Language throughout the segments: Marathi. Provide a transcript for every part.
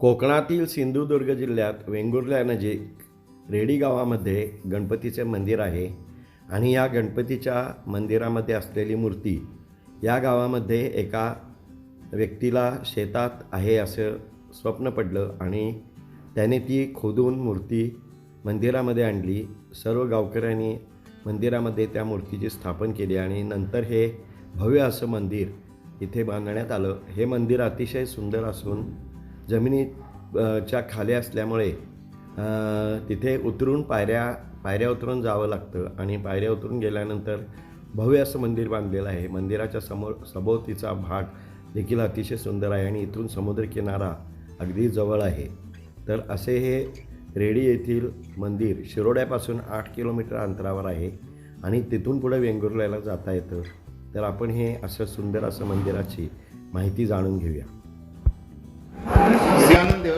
कोकणातील सिंधुदुर्ग जिल्ह्यात वेंगुर्ल्यानजीक रेडी गावामध्ये गणपतीचे मंदिर आहे आणि या गणपतीच्या मंदिरामध्ये असलेली मूर्ती या गावामध्ये एका व्यक्तीला शेतात आहे असं स्वप्न पडलं आणि त्याने ती खोदून मूर्ती मंदिरामध्ये आणली. सर्व गावकऱ्यांनी मंदिरामध्ये त्या मूर्तीची स्थापन केली आणि नंतर हे भव्य असं मंदिर इथे बांधण्यात आलं. हे मंदिर अतिशय सुंदर असून जमिनीत च्या खाली असल्यामुळे तिथे उतरून पायऱ्या पायऱ्या उतरून जावं लागतं आणि पायऱ्या उतरून गेल्यानंतर भव्य असं मंदिर बांधलेलं आहे. मंदिराच्या समोर सभोवतीचा भाग देखील अतिशय सुंदर आहे आणि इथून समुद्रकिनारा अगदी जवळ आहे. तर असे हे रेडी येथील मंदिर शिरोड्यापासून आठ किलोमीटर अंतरावर आहे आणि तिथून पुढे वेंगुर्ल्याला जाता येतं. तर आपण हे असं सुंदर असं मंदिराची माहिती जाणून घेऊया.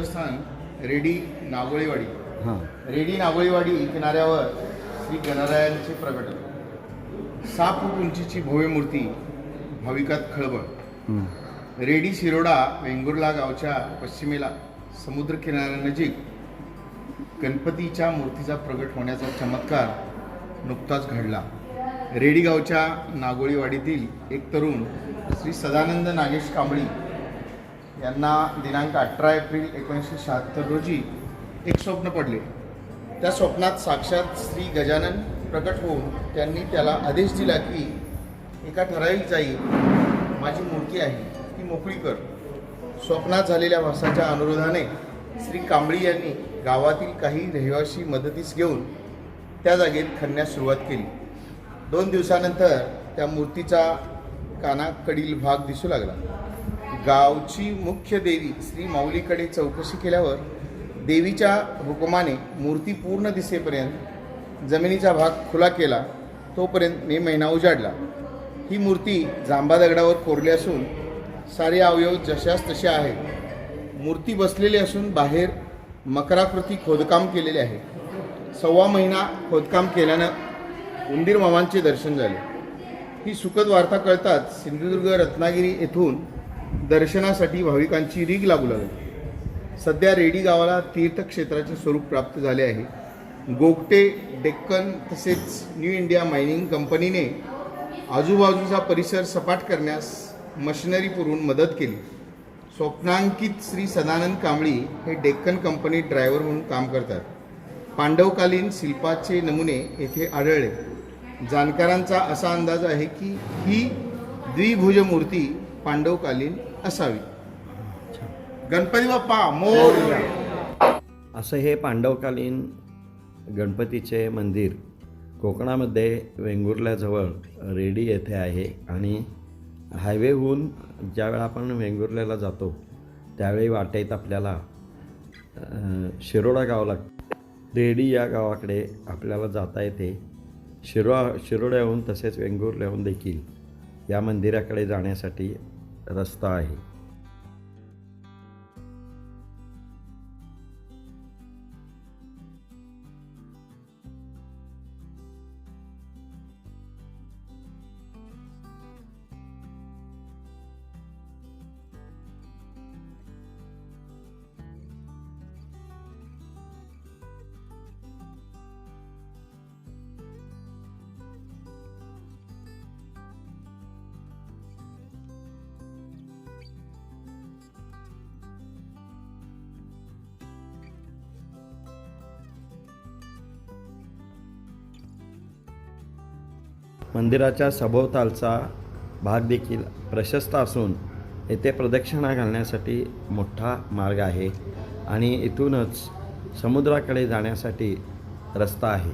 देवस्थान रेडी नागोळीवाडी. हां. रेडी नागोळीवाडी किनाऱ्यावर श्री गणरायांचे प्रकटन सहा फूट उंचीची भव्य मूर्ती भाविकात खळबळ. रेडी शिरोडा वेंगुर्ला गावच्या पश्चिमेला समुद्र किनाऱ्यानजीक गणपतीच्या मूर्तीचा प्रगट होण्याचा चमत्कार नुकताच घडला. रेडी गावच्या नागोळीवाडीतील एक तरुण श्री सदानंद नागेश कांबळी यांना दिनांक अठरा एप्रिल एकोणीसशे शहात्तर रोजी एक स्वप्न पडले. त्या स्वप्नात साक्षात श्री गजानन प्रकट होऊन त्यांनी त्याला आदेश दिला की एका ठराविक जाई माझी मूर्ती आहे ती मोकळी कर. स्वप्नात झालेल्या भासाच्या अनुरोधाने श्री कांबळी यांनी गावातील काही रहिवासी मदतीस घेऊन त्या जागेत खणण्यास सुरुवात केली. दोन दिवसानंतर त्या मूर्तीचा कानाकडील भाग दिसू लागला. गावची मुख्य देवी श्री माऊलीकडे चौकशी केल्यावर देवीच्या हुकुमाने मूर्ती पूर्ण दिसेपर्यंत जमिनीचा भाग खुला केला तोपर्यंत मे महिना उजाडला. ही मूर्ती जांबा दगडावर कोरली असून सारे अवयव जशास तसे आहेत. मूर्ती बसलेली असून बाहेर मकराकृती खोदकाम केलेले आहे. सव्वा महिना खोदकाम केल्यानं उंदीर मामांचे दर्शन झाले. ही सुखद वार्ता कळताच सिंधुदुर्ग रत्नागिरी येथून दर्शनासाठी भाविकांची रीग लागू लागली. सध्या रेडी गावाला तीर्थक्षेत्राचे स्वरूप प्राप्त झाले आहे. गोगटे डेक्कन तसेच न्यू इंडिया मायनिंग कंपनीने आजूबाजूचा परिसर सपाट करण्यास मशिनरी पुरवून मदत केली. स्वप्नांकित श्री सदानंद कांबळी हे डेक्कन कंपनी ड्रायव्हर म्हणून काम करतात. पांडवकालीन शिल्पाचे नमुने येथे आढळले. जाणकारांचा असा अंदाज आहे की ही द्विभुज मूर्ती पांडवकालीन असावी. गणपती बाप्पा मोर. असं हे पांडवकालीन गणपतीचे मंदिर कोकणामध्ये वेंगुर्ल्याजवळ रेडी येथे आहे आणि हायवेहून ज्यावेळा आपण वेंगुर्ल्याला जातो त्यावेळी वाटेत आपल्याला शिरोडा गाव लागतं रेडी या गावाकडे आपल्याला जाता येते. शिरो शिरोड्याहून तसेच वेंगुर्ल्याहून देखील या मंदिराकडे जाण्यासाठी रस्ता मंदिराच्या सभोवतालचा भाग देखील प्रशस्त असून येथे प्रदक्षिणा घालण्यासाठी मोठा मार्ग आहे आणि इथूनच समुद्राकडे जाण्यासाठी रस्ता आहे.